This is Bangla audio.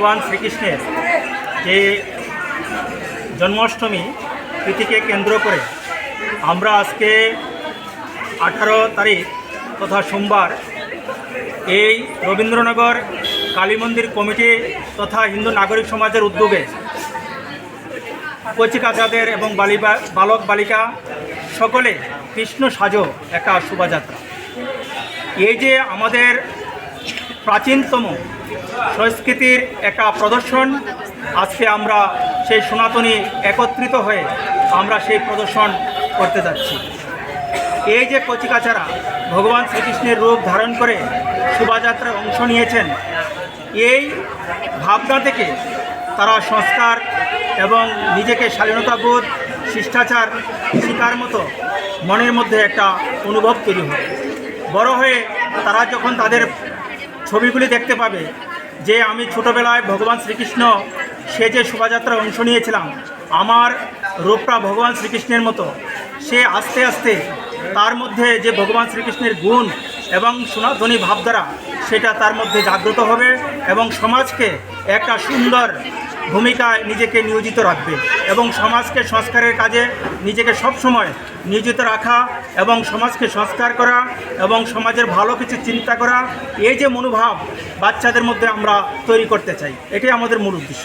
ভগবান শ্রীকৃষ্ণের যে জন্মাষ্টমী তিথিকে কেন্দ্র করে আমরা আজকে আঠারো তারিখ তথা সোমবার এই রবীন্দ্রনগর কালী মন্দির কমিটি তথা হিন্দু নাগরিক সমাজের উদ্যোগে কচিকাচাদের এবং বালিবা বালক বালিকা সকলে কৃষ্ণ সাজো একটা শোভাযাত্রা। এই যে আমাদের প্রাচীনতম সংস্কৃতির একটা প্রদর্শন। আজকে আমরা সেই সনাতনী একত্রিত হয়ে আমরা সেই প্রদর্শন করতে যাচ্ছি। এই যে কচিকাচারা ভগবান শ্রীকৃষ্ণের রূপ ধারণ করে শোভাযাত্রায় অংশ নিয়েছেন, এই ভাবনা থেকে তারা সংস্কার এবং নিজেকে স্বাধীনতাবোধ, শিষ্টাচার, শিকার মতো মনের মধ্যে একটা অনুভব তৈরি হয়। বড় হয়ে তারা যখন তাদের ছবিগুলি দেখতে পাবে যে আমি ছোটোবেলায় ভগবান শ্রীকৃষ্ণ সে যে শোভাযাত্রা অংশ নিয়েছিলাম। আমার রূপটা ভগবান শ্রীকৃষ্ণের মতো। সে আস্তে আস্তে তার মধ্যে যে ভগবান শ্রীকৃষ্ণের গুণ এবং সনাতনী ভাবধারা সেটা তার মধ্যে জাগ্রত হবে এবং সমাজকে একটা সুন্দর ভূমিকায় নিজেকে নিয়োজিত রাখবে এবং সমাজকে সংস্কারের কাজে নিজেকে সবসময় নিয়োজিত রাখা এবং সমাজকে সংস্কার করা এবং সমাজের ভালো কিছু চিন্তা করা, এই যে মনোভাব বাচ্চাদের মধ্যে আমরা তৈরি করতে চাই, এটাই আমাদের মূল উদ্দেশ্য।